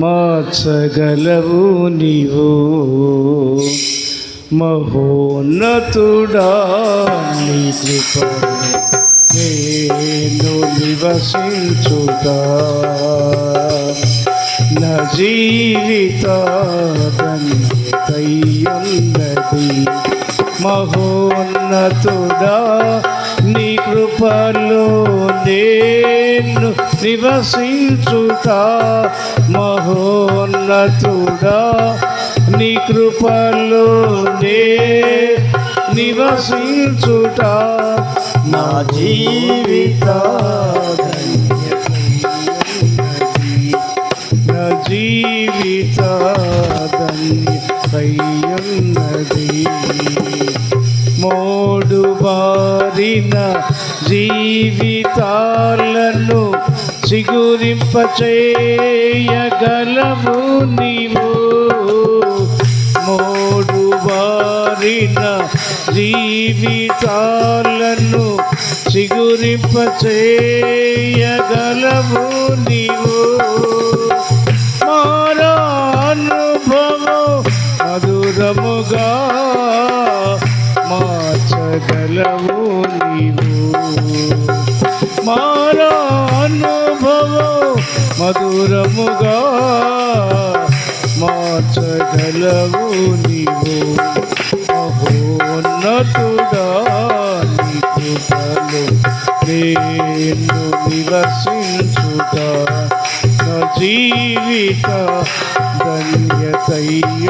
మార్చగలవు నీవు. మహోన్నతుడా నీ కృప. నేను నివసించుగా నా జీవిత మహోన్నతుడా కృపలో నేను నివసించుట మహోన్నతుడా. నీ కృపలో నే నివసించుట నా జీవిత నా జీవిత ధన్యన్నది మోడు బారిన జీవితాలను చిగురింపచేయగలవు నీవు. మోడు బారిన జీవితాలను చిగురింపచేయగలవు నీవు. మారా అనుభవం మధురముగా మార్చగలవు నీవు. మారా అనుభవం మధురముగా మార్చగలవు నీవు. మహోన్నతుడా నీ నేను నివసించుగా జీవిత ధన్యతయ్యున్నది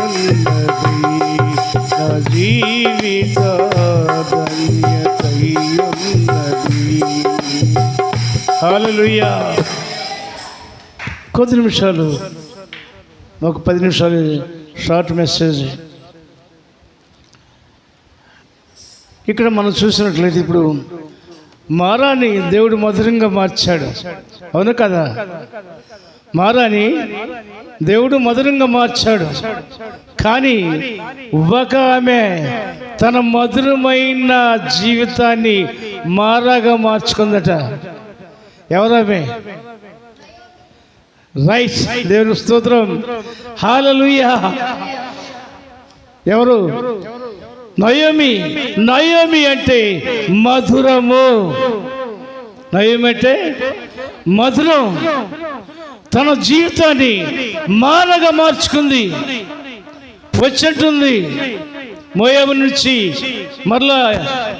నా జీవిత ధన్యతయ్యున్నది హల్లెలూయా. కొద్ది నిమిషాలు ఒక పది నిమిషాలు షార్ట్ మెసేజ్. ఇక్కడ మనం చూసినట్లయితే ఇప్పుడు మారాని దేవుడు మధురంగా మార్చాడు. అవును కదా? మారాని దేవుడు మధురంగా మార్చాడు. కానీ ఒక ఆమె తన మధురమైన జీవితాన్ని మారాగా మార్చుకుందట. ఎవరామె రైట్ దేవుని స్తోత్రం. హాలలుయ్యా ఎవరు? నయోమి నయోమి అంటే మధురము. నయమి అంటే మధురం. తన జీవితాన్ని మారగా మార్చుకుంది. వచ్చినట్టుంది మోయాబు నుంచి మరలా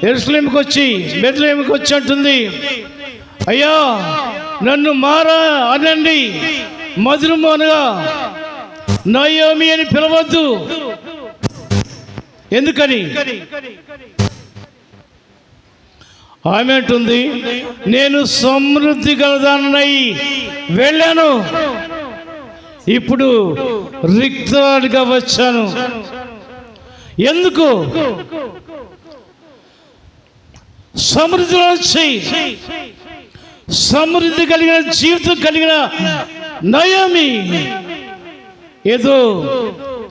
ఎరుసలేమికి వచ్చి బెదలేమికి వచ్చి అంటుంది అయ్యా నన్ను మారా అనండి. మధురము అనగా నయోమి అని పిలవద్దు. ఎందుకని? ఆమె అంటుంది నేను సమృద్ధి గలదానై వెళ్ళాను. ఇప్పుడు రిక్తాడిగా వచ్చాను. ఎందుకు? సమృద్ధిలో వచ్చి సమృద్ధి కలిగిన జీవితం కలిగిన నయమి. ఏదో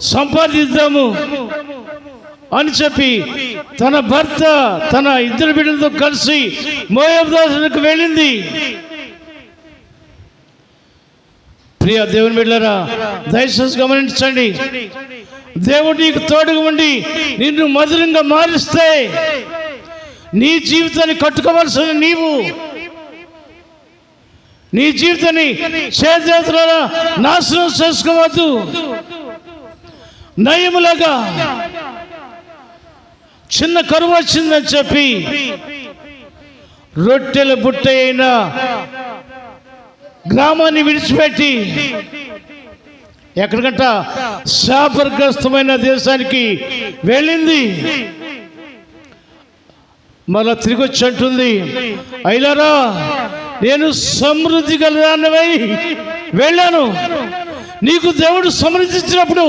సంపాదిద్దాము. అని చెప్పి తన భర్త తన ఇద్దరు బిడ్డలతో కలిసి మోయబ్ వెళ్ళింది. ప్రియ దేవుని బిడ్డరా దయచేసి గమనించండి. దేవుడు నీకు తోడుగా ఉండి నిన్ను మధురంగా మారిస్తే నీ జీవితాన్ని కట్టుకోవాల్సిన నీవు. నీ జీవితాన్ని చేతుల నాశనం చేసుకోవద్దు. నయములాగా చిన్న కరువు వచ్చిందని చెప్పి రొట్టెల బుట్ట అయిన గ్రామాన్ని విడిచిపెట్టి ఎక్కడికంట శాపగ్రస్తమైన దేశానికి వెళ్ళింది. మళ్ళా తిరిగి వచ్చి అంటుంది అయిలారా నేను సమృద్ధి గలదాన్నవై వెళ్ళాను. నీకు దేవుడు సమృద్ధి ఇచ్చినప్పుడు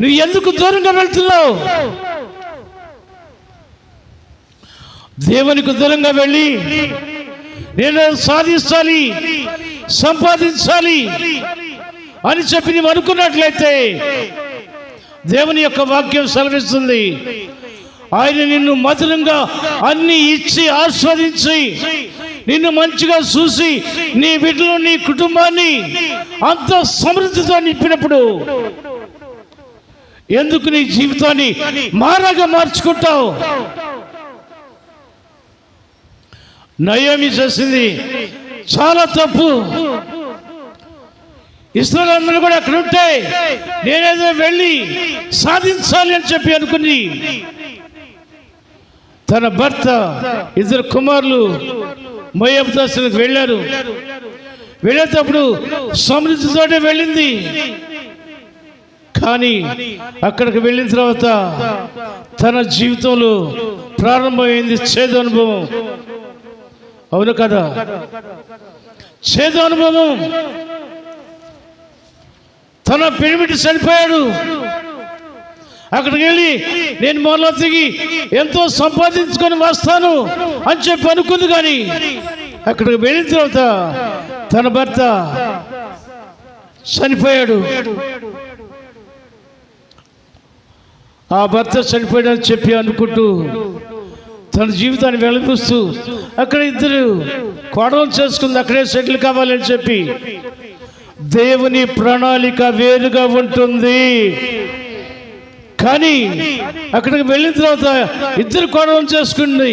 నువ్వు ఎందుకు దూరంగా వెళ్తున్నావు? దేవునికి దూరంగా వెళ్ళి నేను సాధించాలి సంపాదించాలి అని చెప్పి నీవు అనుకున్నట్లయితే దేవుని యొక్క వాక్యం సెలవిస్తుంది. ఆయన నిన్ను మధురంగా అన్ని ఇచ్చి ఆస్వాదించి నిన్ను మంచిగా చూసి నీ బిడ్డలు నీ కుటుంబాన్ని అంత సమృద్ధితో నింపినప్పుడు ఎందుకు నీ జీవితాన్ని మారాగా మార్చుకుంటావు? నయోమి చేసింది. చాలా తప్పు. ఇస్రాయల్ కూడా అక్కడ ఉంటే నేనేదో వెళ్ళి సాధించాలి అని చెప్పి అనుకుని తన భర్త ఇద్దరు కుమారులు మొయ్యబ్ వెళ్ళారు. వెళ్ళేటప్పుడు సమృద్ధితోటే వెళ్ళింది. కానీ అక్కడికి వెళ్ళిన తర్వాత తన జీవితంలో ప్రారంభమైంది చేదు అనుభవం. అవును కదా? చేదు అనుభవం. తన పెనిమిటి చనిపోయాడు. అక్కడికి వెళ్ళి నేను మొదలు తిరిగి ఎంతో సంపాదించుకొని వస్తాను అని చెప్పి అనుకుంది కానీ అక్కడికి వెళ్ళిన తర్వాత తన భర్త చనిపోయాడు. ఆ భర్త చనిపోయాడని చెప్పి అనుకుంటూ తన జీవితాన్ని వెలిపిస్తూ అక్కడ ఇద్దరు కోడలు చేసుకుంది అక్కడే సెటిల్ కావాలని చెప్పి. దేవుని ప్రణాళిక వేరుగా ఉంటుంది. కానీ అక్కడికి వెళ్ళిన తర్వాత ఇద్దరు కోడలను చేసుకుంది.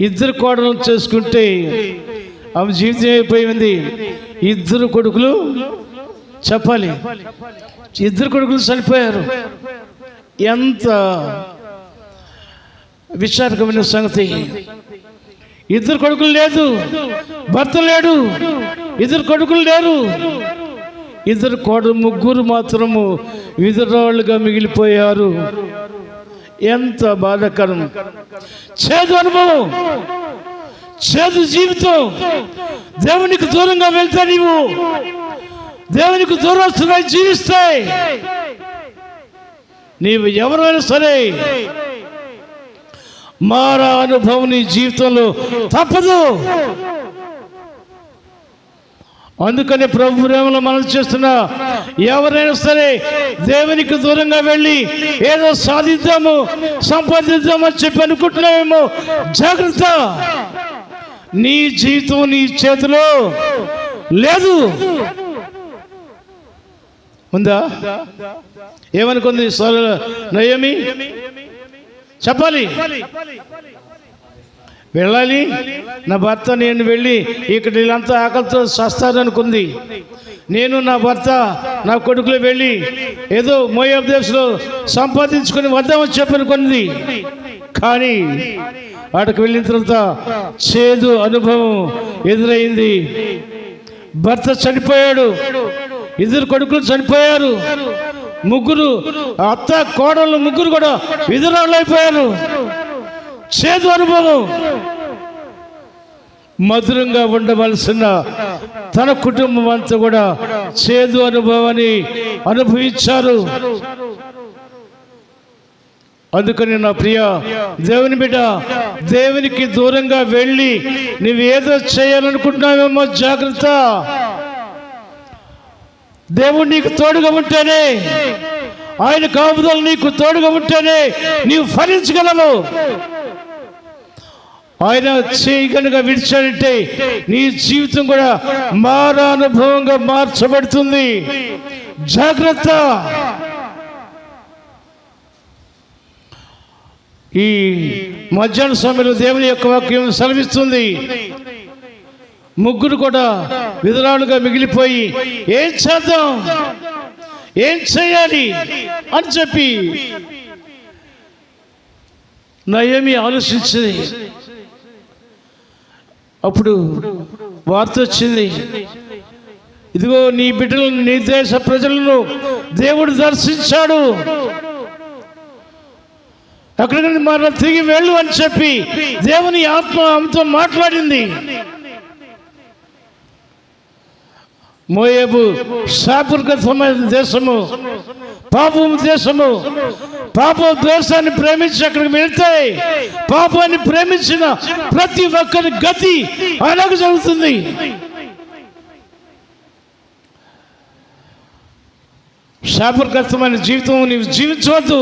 ఇద్దరు కోడలను చేసుకుంటే ఆమె జీవితం అయిపోయింది. ఇద్దరు కొడుకులు చెప్పాలి. ఇద్దరు కొడుకులు చనిపోయారు. ఎంత విచారకమైన సంగతి. ఇద్దరు కొడుకులు లేదు భర్త లేడు. ఇద్దరు కొడుకులు లేరు. ఇద్దరు కొడు ముగ్గురు మాత్రము విధురాళ్ళుగా మిగిలిపోయారు. ఎంత బాధాకరం. చేదు అనుభవం. చేదు జీవితం. దేవునికి దూరంగా వెళ్తా నీవు దేవునికి దూరస్తుగా జీవిస్తాయి. నీవు ఎవరైనా సరే మారా అనుభవం నీ జీవితంలో తప్పదు. అందుకని ప్రభు ప్రేమలో మనం చేస్తున్న ఎవరైనా సరే దేవునికి దూరంగా వెళ్ళి ఏదో సాధిద్దాము సంపాదిద్దామని చెప్పి అనుకుంటున్నామేమో జాగ్రత్త. నీ జీవితం నీ చేతిలో లేదు. ఉందా? ఏమనుకుంది సోల నయమి? చెప్పాలి. వెళ్ళాలి. నా భర్త నేను వెళ్ళి ఇక్కడ వీళ్ళంతా ఆకలితో సస్తారనుకుంది. నేను నా భర్త నా కొడుకులు వెళ్ళి ఏదో మోయాబ్ దేశంలో సంపాదించుకొని వద్దామని చెప్పనుకుంది. కానీ వాటికి వెళ్ళిన తర్వాత చేదు అనుభవం ఎదురైంది. భర్త చనిపోయాడు. ఇద్దరు కొడుకులు చనిపోయారు. ముగ్గురు అత్త కోడళ్ళు ముగ్గురు కూడా విధురాళ్ళు అయిపోయారు. చేదు అనుభవం. మధురంగా ఉండవలసిన తన కుటుంబం అంతా కూడా చేదు అనుభవాన్ని అనుభవించారు. అందుకని నా ప్రియ దేవుని బిడ్డ దేవునికి దూరంగా వెళ్ళి నువ్వేదో చేయాలనుకుంటున్నావేమో జాగ్రత్త. దేవుడు నీకు తోడుగా ఉంటేనే. ఆయన కాపుదలు నీకు తోడుగా ఉంటేనే నీవు ఫలించగలవు. ఆయన చేయి కనుక విడిచాడంటే నీ జీవితం కూడా మారానుభవంగా మార్చబడుతుంది. జాగ్రత్త. ఈ మధ్యాహ్న సమయంలో దేవుని యొక్క వాక్యం సెలవిస్తుంది. ముగ్గురు కూడా విధురాలుగా మిగిలిపోయి ఏం చేద్దాం? ఏం చేయాలి అని చెప్పి నయమి ఆలోచించింది. అప్పుడు వార్త వచ్చింది. ఇదిగో నీ బిడ్డలను నీ దేశ ప్రజలను దేవుడు దర్శించాడు. అక్కడికి మరలా తిరిగి వెళ్ళు అని చెప్పి దేవుని ఆత్మ ఆమెతో మాట్లాడింది. మోయేబు శాపుర్గతమైన దేశము పాపం దేశము పాప దేశాన్ని ప్రేమించి అక్కడికి వెళ్తే పాపాన్ని ప్రేమించిన ప్రతి ఒక్కరి గతి అలాగే జరుగుతుంది. శాపగ్రస్తమైన జీవితం నీవు జీవించవద్దు.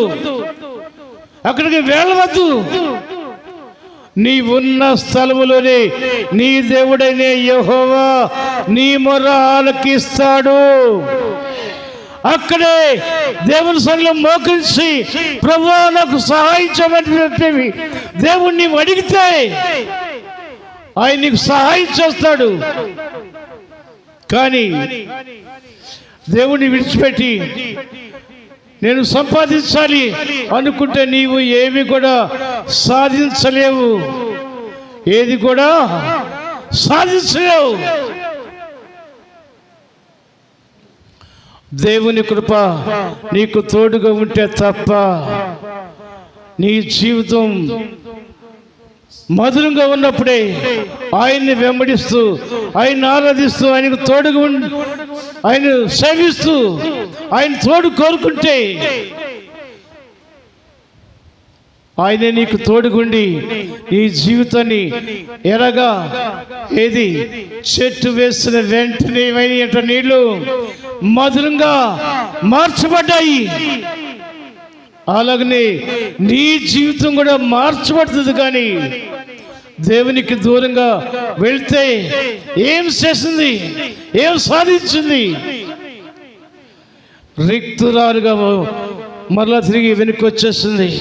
అక్కడికి వెళ్ళవద్దు. నీ ఉన్న స్థలములోనే నీ దేవుడైన యహోవా నీ మొర ఆలకిస్తాడు అక్కడే దేవుని సన్నిలో మోకరించి ప్రభు నాకు సహాయం దేవుణ్ణి అడిగితే ఆయన నీకు సహాయం చేస్తాడు. కానీ దేవుణ్ణి విడిచిపెట్టి నేను సంపాదించాలి అనుకుంటే నీవు ఏమి కూడా సాధించలేవు. ఏది కూడా సాధించలేవు. దేవుని కృప నీకు తోడుగా ఉంటే తప్ప నీ జీవితం మధురంగా ఉన్నప్పుడే ఆయన్ని వెంబడిస్తూ ఆయన్ని ఆరాధిస్తూ ఆయనకు తోడుగా ఆయన సేవిస్తూ ఆయన తోడు కోరుకుంటే ఆయనే నీకు తోడుగుండి నీ జీవితాన్ని ఎరగా ఏది చెట్టు వేసిన వెంటనే ఏమైనా నీళ్ళు మధురంగా మార్చబడ్డాయి. అలాగనే నీ జీవితం కూడా మార్చబడుతుంది కానీ దేవునికి దూరంగా వెళ్తే ఏం చేసింది? ఏం సాధించింది? రిక్తురాలుగా మరలా తిరిగి వెనక్కి వచ్చేసింది.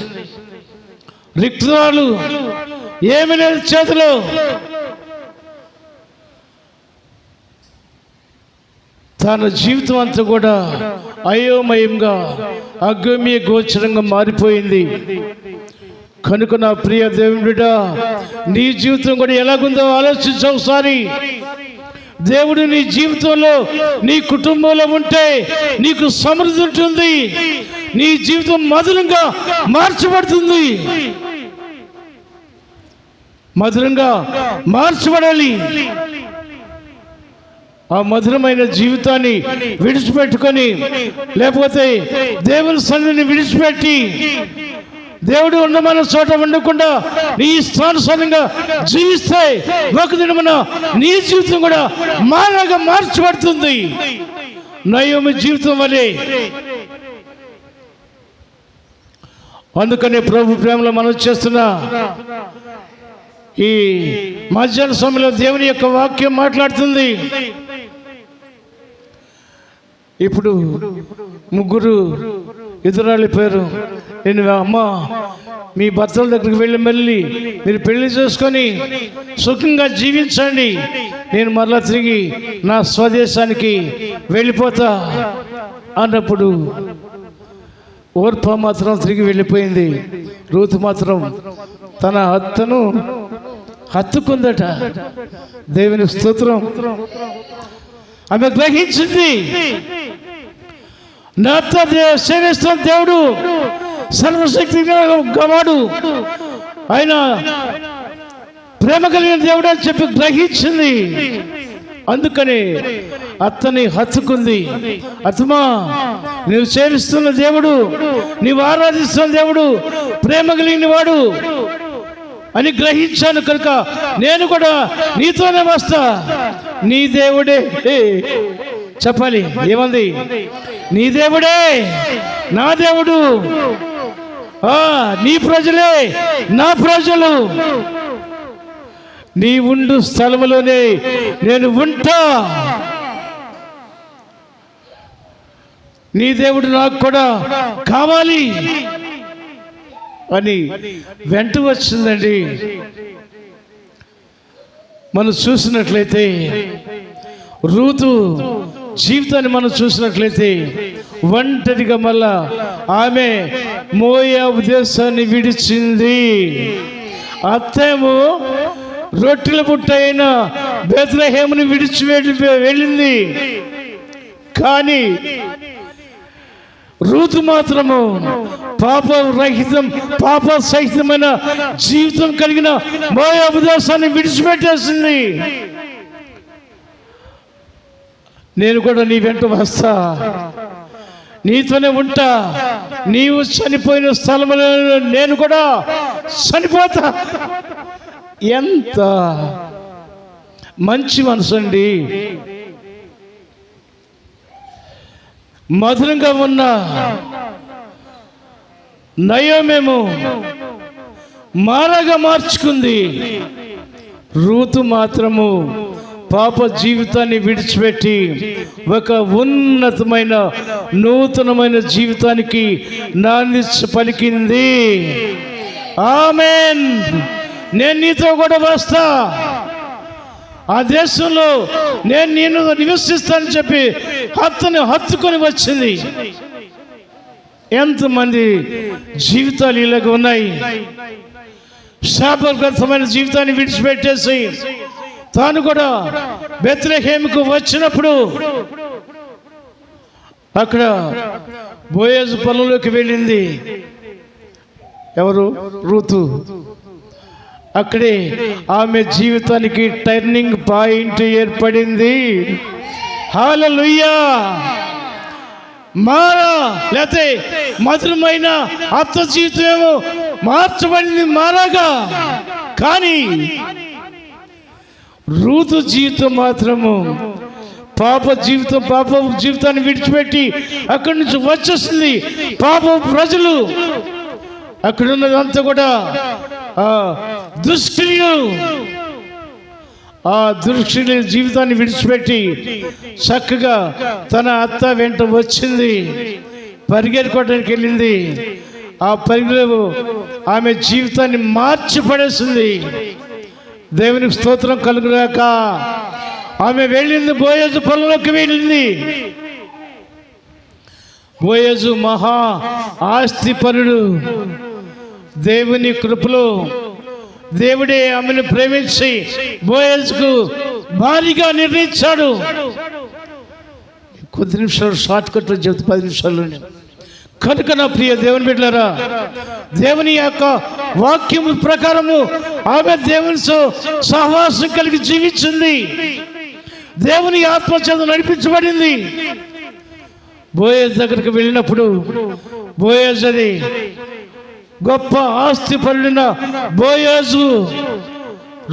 రిక్తురాలు ఏమి లేదు చేతిలో. తన జీవితం అంతా కూడా అయోమయంగా అగమ్య గోచరంగా మారిపోయింది. కనుక నా ప్రియ దేవుడా నీ జీవితం కూడా ఎలాగుందో ఆలోచించు ఒకసారి. దేవుడు నీ జీవితంలో నీ కుటుంబంలో ఉంటే నీకు సమృద్ధి ఉంటుంది. నీ జీవితం మధురంగా మార్చబడుతుంది. మధురంగా మార్చబడాలి. ఆ మధురమైన జీవితాన్ని విడిచిపెట్టుకొని లేకపోతే దేవుని సన్నిధిని విడిచిపెట్టి దేవుడు ఉండమన్న చోట ఉండకుండా నీ ఇష్టానుసారంగా జీవిస్తే ఒక దినమున నీ జీవితం కూడా మానగా మార్చబడుతుంది. నయోమి జీవితం వలె. అందుకనే ప్రభు ప్రేమలో మనం చేస్తున్న ఈ మధ్యాహ్న సమయంలో దేవుని యొక్క వాక్యం మాట్లాడుతుంది. ఇప్పుడు ముగ్గురు ఎదురాళ్ళిపోయారు నేను అమ్మ మీ భర్తల దగ్గరికి వెళ్ళి మళ్ళీ మీరు పెళ్ళి చేసుకొని సుఖంగా జీవించండి. నేను మరలా తిరిగి నా స్వదేశానికి వెళ్ళిపోతా అన్నప్పుడు ఓర్ప మాత్రం తిరిగి వెళ్ళిపోయింది. రూతు మాత్రం తన అత్తను హత్తుకుందట. దేవుని స్తోత్రం. ఆమె గ్రహించింది. నాతో దే- సేవిస్తున్న దేవుడు సర్వశక్తి గవాడు. ఆయన ప్రేమ కలిగిన దేవుడు అని చెప్పి గ్రహించింది. అందుకని అత్తని హత్తుకుంది. అత్తమా నీవు సేవిస్తున్న దేవుడు నీవు ఆరాధిస్తున్న దేవుడు ప్రేమ కలిగిన వాడు అని గ్రహించాను కనుక నేను కూడా నీతోనే వస్తా. నీ దేవుడే. చెప్పాలి ఏమంది? నీ దేవుడే నా దేవుడు. నీ ప్రజలే నా ప్రజలు. నీ ఉండు స్థలములోనే నేను ఉంటా. నీ దేవుడు నాకు కూడా కావాలి అని వెంట వచ్చిందండి. మనం చూసినట్లయితే రూతు జీవితాన్ని మనం చూసినట్లయితే ఒంటరిగా మళ్ళా ఆమె మోయా దేశాన్ని విడిచింది. అత్తేమో రొట్టెల బుట్ట అయిన బేత్లహేముని విడిచి వెళ్ళి వెళ్ళింది. కానీ రూతు మాత్రము పాప రహితం పాప సహితమైన జీవితం కలిగిన మోయాబు దేశాన్ని విడిచిపెట్టేసింది. నేను కూడా నీ వెంట వస్తా. నీతోనే ఉంటా. నీవు చనిపోయిన స్థలంలో నేను కూడా చనిపోతా. ఎంత మంచి మనసు అండి. మధురంగా ఉన్న నయోమేమో మారగా మార్చుకుంది. రూతు మాత్రము పాప జీవితాన్ని విడిచిపెట్టి ఒక ఉన్నతమైన నూతనమైన జీవితానికి నాణ్యత పలికింది. ఆమెన్. నేను నీతో కూడా వస్తా. ఆ దేశంలో నేను నేను నివసిస్తానని చెప్పి హత్తుని హత్తుకొని వచ్చింది. ఎంతమంది జీవితాలు ఇలాగ ఉన్నాయి. శాపగ్రస్తమైన జీవితాన్ని విడిచిపెట్టేసి తాను కూడా బెత్రహేమికు వచ్చినప్పుడు అక్కడ బోయేజ్ పొలంలోకి వెళ్ళింది. ఎవరు? రుతు. అక్కడే ఆమె జీవితానికి టర్నింగ్ పాయింట్ ఏర్పడింది. హాలలుయ్యా మారా! లేకపోతే మధురమైన అత్త జీవితం ఏమో మార్చబడింది మారాగా. కానీ రూతు జీవితం మాత్రము. పాప జీవితం పాప జీవితాన్ని విడిచిపెట్టి అక్కడి నుంచి వచ్చేస్తుంది పాప ప్రజలు. అక్కడ ఉన్నదంతా కూడా ఆ దుష్క్రియలు. ఆ దుష్క్రియ జీవితాన్ని విడిచిపెట్టి చక్కగా తన అత్త వెంట వచ్చింది. పరిగెడుకోవడానికి వెళ్ళింది. ఆ పరిగెలు ఆమె జీవితాన్ని మార్చి పడేసింది దేవునికి స్తోత్రం కలుగురాక ఆమె వెళ్ళింది బోయజు పొలంలోకి వెళ్ళింది. బోయజు మహా ఆస్తిపరుడు దేవుని కృపలో దేవుడే ఆమెను ప్రేమించి బోయజ్కు భారీగా నిర్ణయించాడు. కొద్ది నిమిషాలు షార్ట్ కట్లో చెబుతూ పది నిమిషాల్లోనే. కనుక నా ప్రియ దేవుని బిడ్డలరా దేవుని యొక్క వాక్యము ప్రకారము ఆమె దేవుని సో- సహవాసం కలిగి జీవించింది. దేవుని ఆత్మ చేత నడిపించబడింది. బోయేజ్ దగ్గరికి వెళ్ళినప్పుడు బోయేజ్ అది గొప్ప ఆస్తి పడిన బోయేజు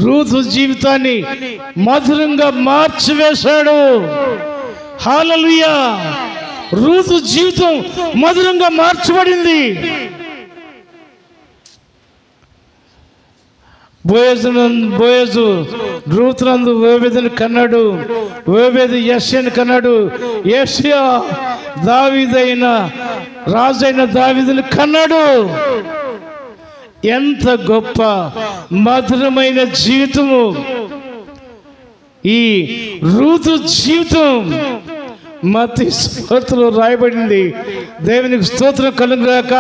రూతు జీవితాన్ని మధురంగా మార్చివేశాడు. హాలలుయా రూతు జీవితం మధురంగా మార్చబడింది. బోయజు బోయజు రూతునందు ఓబేదుని కన్నాడు. ఓబేదు యశ్యని కన్నాడు. యశ్యా దావిదైన రాజైన దావిదని కన్నాడు. ఎంత గొప్ప మధురమైన జీవితము. ఈ రూతు జీవితం మతి స్ఫూర్తిలో రాయబడింది. దేవునికి స్తోత్రం కలుగురాక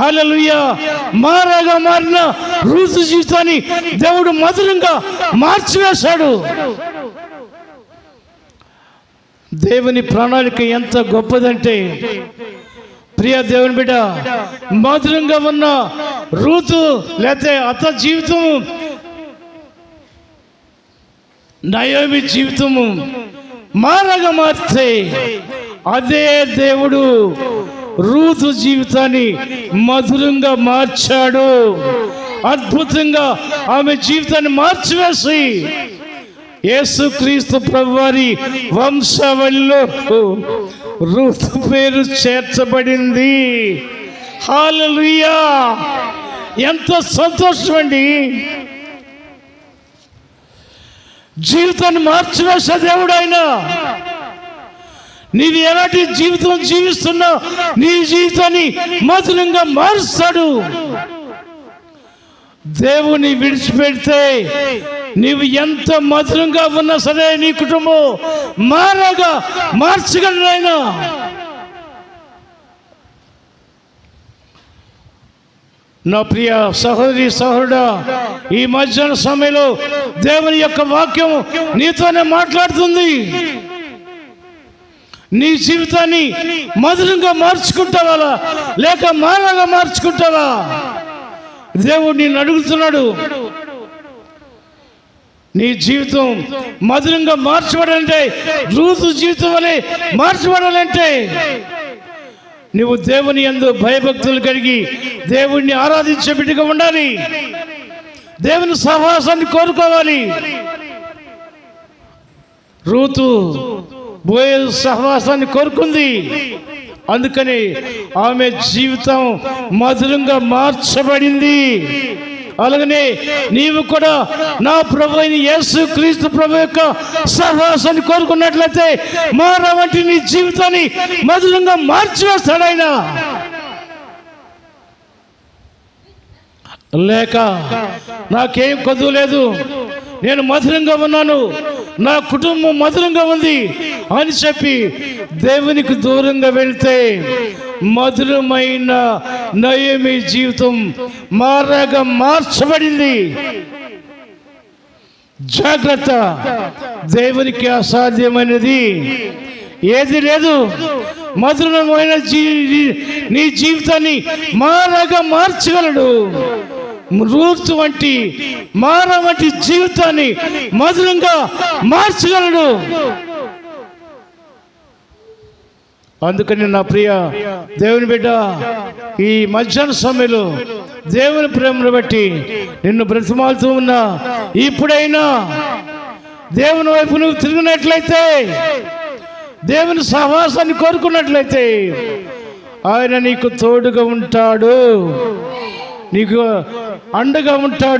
హల్లెలూయా. మారాగా మారిన రూతు జీవితాన్ని దేవుడు మధురంగా మార్చివేశాడు. దేవుని ప్రణాళిక ఎంత గొప్పదంటే ప్రియ దేవుని బిడ్డ మధురంగా ఉన్న రూతు లేకపోతే అత జీవితం నయోమి జీవితము మారగా అదే దేవుడు రూతు జీవితాన్ని మధురంగా మార్చాడు. అద్భుతంగా ఆమె జీవితాన్ని మార్చివేసి యేసుక్రీస్తు ప్రభువారి వంశావళిలో రూతు పేరు చేర్చబడింది. హాలలుయా ఎంత సంతోషం అండి జీవితాన్ని మార్చివేసే దేవుడు ఆయన నీవు ఎలాంటి జీవితం జీవిస్తున్నావు నీ జీవితాన్ని మధురంగా మారుస్తాడు. దేవుని విడిచిపెడితే నీవు ఎంత మధురంగా ఉన్నా సరే నీ కుటుంబం మారగా మార్చగలడు ఆయన నా ప్రియ సహోదరి సహోదరుడా ఈ మధ్యాహ్న సమయంలో దేవుని యొక్క వాక్యం నీతోనే మాట్లాడుతుంది. నీ జీవితాన్ని మధురంగా మార్చుకుంటావా లేక మారగా మార్చుకుంటావా? దేవుడు నిన్ను అడుగుతున్నాడు. నీ జీవితం మధురంగా మార్చబడాలంటే రూతు జీవితం అనే మార్చబడాలంటే నువ్వు దేవుని యందు భయభక్తులు కలిగి దేవుణ్ణి ఆరాధించే బిడ్డగా ఉండాలి. దేవుని సహవాసాన్ని కోరుకోవాలి. రూతు బోయే సహవాసాన్ని కోరుకుంది. అందుకని ఆమె జీవితం మధురంగా మార్చబడింది. అలాగనే నీవు కూడా నా ప్రభు అయిన యేసు క్రీస్తు ప్రభు యొక్క సహవాసాన్ని కోరుకున్నట్లయితే మార వంటి నీ జీవితాన్ని మధురంగా మార్చివేస్తాడు ఆయన లేక నాకేం కొద్దు లేదు. నేను మధురంగా ఉన్నాను. నా కుటుంబం మధురంగా ఉంది అని చెప్పి దేవునికి దూరంగా వెళ్తే మధురమైన నయమి జీవితం మారగా మార్చబడింది. జాగ్రత్త. దేవునికి అసాధ్యమైనది. ఏది లేదు. మధురమైన జీ నీ జీవితాన్ని మారగా మార్చగలడు. రూత్ వంటి మార వంటి జీవితాన్ని మధురంగా మార్చగలడు. అందుకని నా ప్రియ దేవుని బిడ్డ ఈ మధ్యాహ్న సమయంలో దేవుని ప్రేమను బట్టి నిన్ను బ్రతిమాలుతూ ఉన్నా. ఇప్పుడైనా దేవుని వైపు నువ్వు తిరిగినట్లయితే దేవుని సహవాసాన్ని కోరుకున్నట్లయితే ఆయన నీకు తోడుగా ఉంటాడు. నీకు అండగా ఉంటాడు.